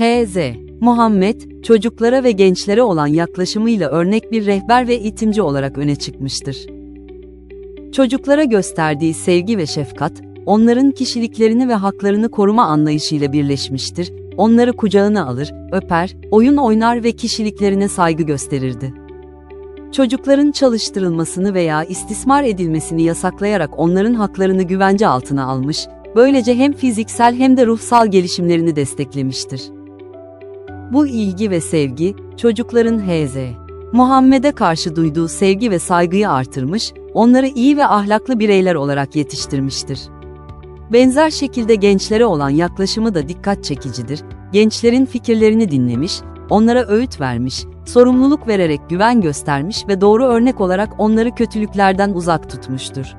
H.Z. Muhammed, çocuklara ve gençlere olan yaklaşımıyla örnek bir rehber ve eğitimci olarak öne çıkmıştır. Çocuklara gösterdiği sevgi ve şefkat, onların kişiliklerini ve haklarını koruma anlayışıyla birleşmiştir, onları kucağına alır, öper, oyun oynar ve kişiliklerine saygı gösterirdi. Çocukların çalıştırılmasını veya istismar edilmesini yasaklayarak onların haklarını güvence altına almış, böylece hem fiziksel hem de ruhsal gelişimlerini desteklemiştir. Bu ilgi ve sevgi, çocukların H.Z. Muhammed'e karşı duyduğu sevgi ve saygıyı artırmış, onları iyi ve ahlaklı bireyler olarak yetiştirmiştir. Benzer şekilde gençlere olan yaklaşımı da dikkat çekicidir. Gençlerin fikirlerini dinlemiş, onlara öğüt vermiş, sorumluluk vererek güven göstermiş ve doğru örnek olarak onları kötülüklerden uzak tutmuştur.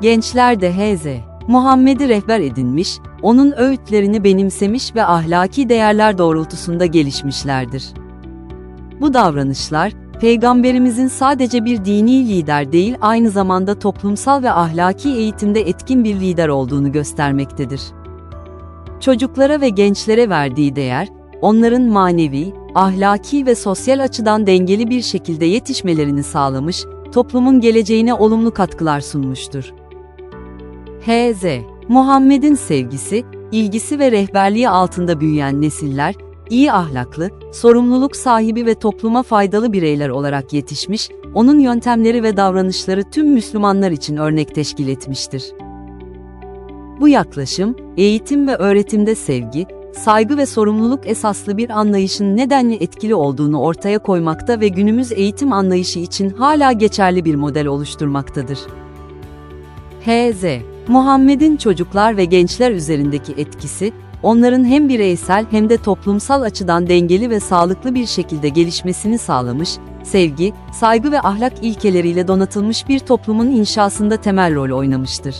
Gençler de H.Z. Muhammed'i rehber edinmiş, onun öğütlerini benimsemiş ve ahlaki değerler doğrultusunda gelişmişlerdir. Bu davranışlar, Peygamberimizin sadece bir dini lider değil aynı zamanda toplumsal ve ahlaki eğitimde etkin bir lider olduğunu göstermektedir. Çocuklara ve gençlere verdiği değer, onların manevi, ahlaki ve sosyal açıdan dengeli bir şekilde yetişmelerini sağlamış, toplumun geleceğine olumlu katkılar sunmuştur. H.Z. Muhammed'in sevgisi, ilgisi ve rehberliği altında büyüyen nesiller, iyi ahlaklı, sorumluluk sahibi ve topluma faydalı bireyler olarak yetişmiş, onun yöntemleri ve davranışları tüm Müslümanlar için örnek teşkil etmiştir. Bu yaklaşım, eğitim ve öğretimde sevgi, saygı ve sorumluluk esaslı bir anlayışın nedenli etkili olduğunu ortaya koymakta ve günümüz eğitim anlayışı için hala geçerli bir model oluşturmaktadır. H.Z. Muhammed'in çocuklar ve gençler üzerindeki etkisi, onların hem bireysel hem de toplumsal açıdan dengeli ve sağlıklı bir şekilde gelişmesini sağlamış, sevgi, saygı ve ahlak ilkeleriyle donatılmış bir toplumun inşasında temel rol oynamıştır.